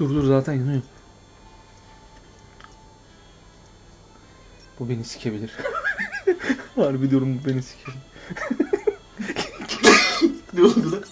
Dur dur zaten yanıyor. Bu beni sikebilir. Harbi diyorum bu beni sikebilir. Ne oldu lan?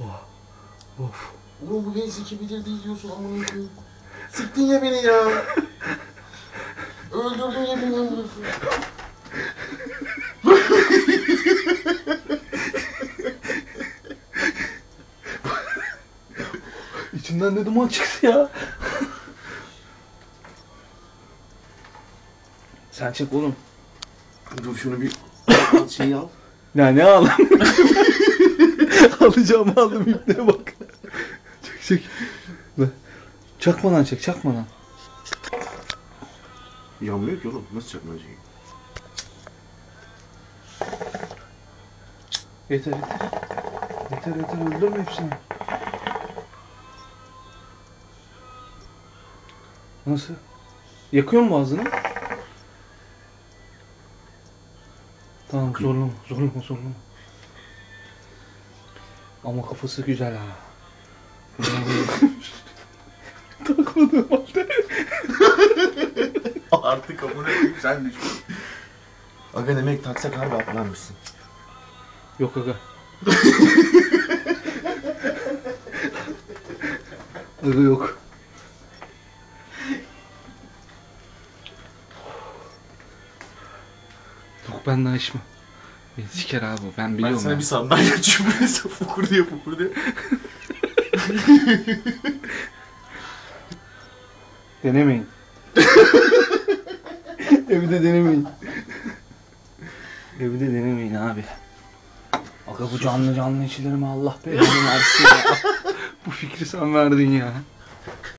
Of. Oğlum bu beni sikebilir değil diyorsun amına koyayım. Siktin ya beni ya. Öldürdün ya beni amına koyayım. İçimden ne duman çıktı ya. Sen çek oğlum. Dur şunu bir şeyi al. Ya ne al? Alacağımı aldım ipneye bak. çek çek. Dur. Çakmadan çek çakmadan. Yanmıyor ki oğlum. Nasıl çakmayacak? Yeter yeter. Yeter yeter öldürme hepsini. Nasıl? Yakıyor mu ağzını? Tamam zorlama zorlama zorlama. Ama kafası güzel ha. Takmadım halde. Artık amına koyayım sen düşün. Aga demek taksak harbi atlanmışsın. Yok aga. aga yok. Yok benden açma. Beni siker abi ben Ben biliyorum. sana ya. bir sandalye buraya fokur diye fokur diye. Denemeyin. Evde denemeyin. Evde denemeyin abi. Aga bu canlı canlı içilir mi Allah belanı versin ya. bu fikri sen verdin ya.